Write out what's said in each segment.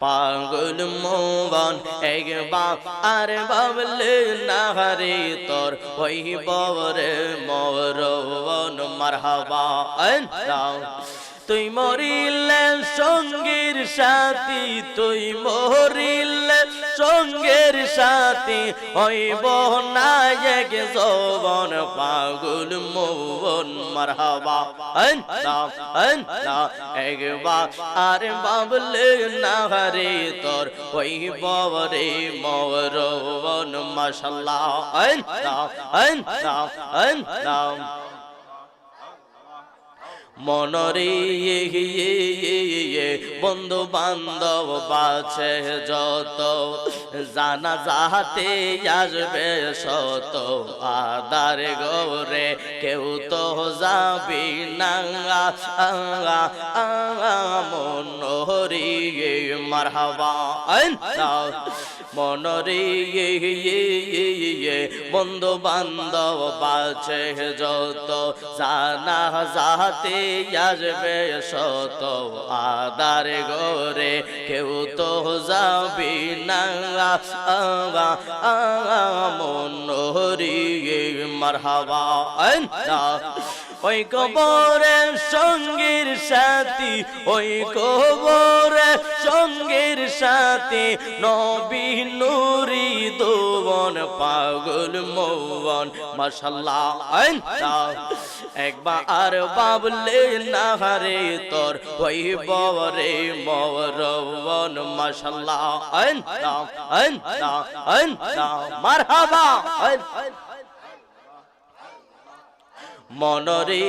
পাগল মোবন একবার আর বাবলে নাহারে তোর ওই বরে মরবন, মারহাবা। তুই মরিলে সঙ্গীর সাথী, তুই মরিলে সাথী হইব নায়ক যৌবন, পাগল মোহন মারহাবা। একবার আর বাবলে নাহারে তোর, হইব রে মরণ মাশাল্লাহ। মনরে বন্ধু বান্ধব বাছে যত জানা যাহাতে আসবে শত আদার গৌরে, কেউ তো যাবি না। মনরি মারহাবা। মনরে বন্ধু বান্ধব বাছে যত। জানা যাহাতে আসবে শত আদার গরে, কেউ তো যাবি না। মনরি মারহাবা। ওই কবরে সঙ্গীর সাথী, ওই কবরে সঙ্গীর সাথী, নবী নুরি দোবন, পাগল মৌবন, মাশাল্লাহ একবার বাবলে নাহারে তোর, ওই বরে মরবন, মাশাল্লাহ মারহাবা মনরে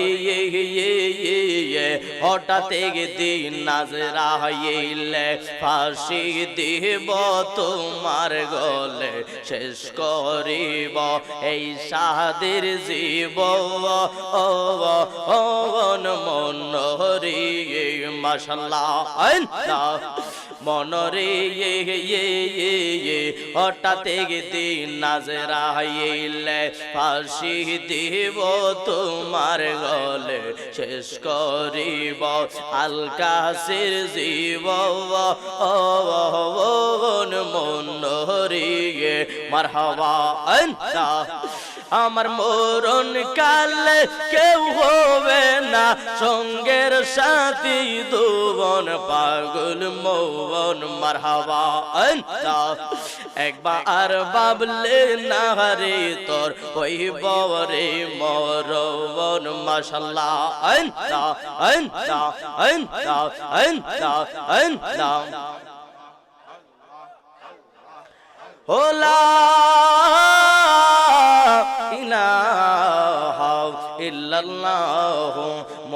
হঠাৎ দিন নাজরা হইলে ফাঁসি দিব তোমার গলে শেষ করিব এই সাদের জীব মনরি মশাল্লাহ মনরে হঠাৎ দিন নাজরা ফাঁসি দিব তোমার গলে, শেষ করিব আলকাশের জীব। মনরিয়ে মারহাবা আমার মরণ কালে কেউ হবে সঙ্গের সাথী দুবন, পাগল মৌবন, মারহাবা। একবার বাবলে না হরে তোর ওই বরে মরবন, মাশাল্লাহ। হোলা ইলাহা ইল্লাল্লাহ